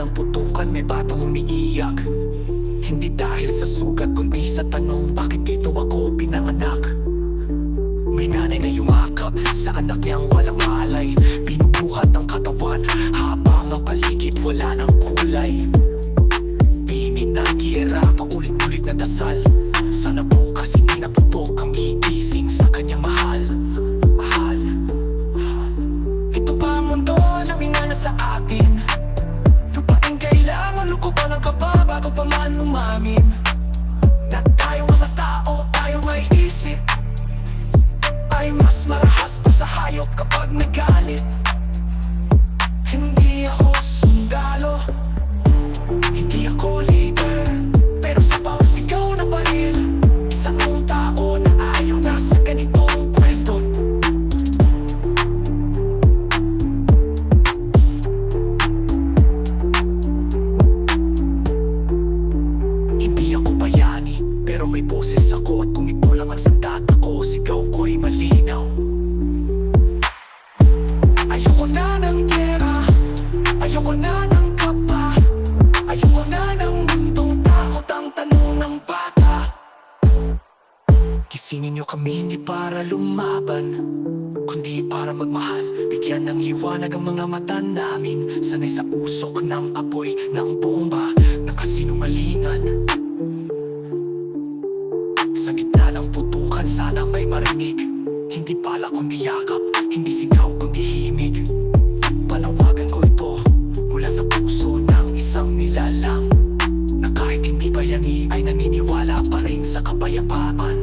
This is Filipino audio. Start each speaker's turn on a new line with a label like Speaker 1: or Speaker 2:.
Speaker 1: ng putukan may batang umiiyak. Hindi dahil sa sugat kundi sa tanong bakit dito ako pinanganak? May nanay na yumakap sa anak niyang walang malay. Binubuhat ang katawan habang ang paligid wala ng kulay. Tinig na gira, paulit-ulit na dasal. Sana bukas hindi na putok ang gigising sa kanyang mahal. Mahal. Ito ba ang mundo na minana sa atin? Man umamin Na tayo mga tao, tayo may isip. Ay mas marahas pa sa hayop kapag nagalit Pero may boses ako At ito lang ang sandata ko Sigaw ko'y malinaw. Ayoko na ng gera Ayoko na ng kapa Ayoko na ng mundong takot Ang tanong ng bata. Gisingin niyo kami hindi para lumaban Kundi para magmahal. Bigyan ng liwanag ang mga mata namin Sanay sa usok ng apoy ng bomba Ng kasinungalingan marinig Hindi pala kundi yakap Hindi sigaw kundi himig. Panawagan ko ito Mula sa puso ng isang nilalang. Na kahit hindi bayani ay naniniwala pa rin sa kapayapaan